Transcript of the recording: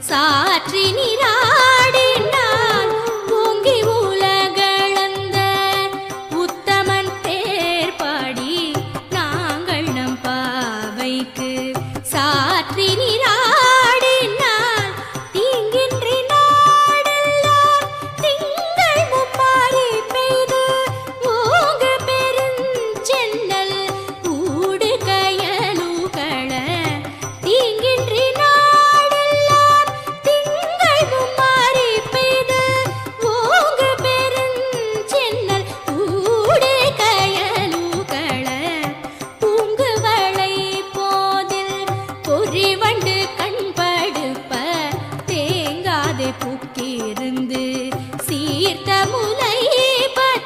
சாற்றி நிராடி நான் ஓங்கி உலகளந்த உத்தமன் பேர் பாடி நாங்கள் நம் பாவைக்கு இருந்து சீர்த்தமு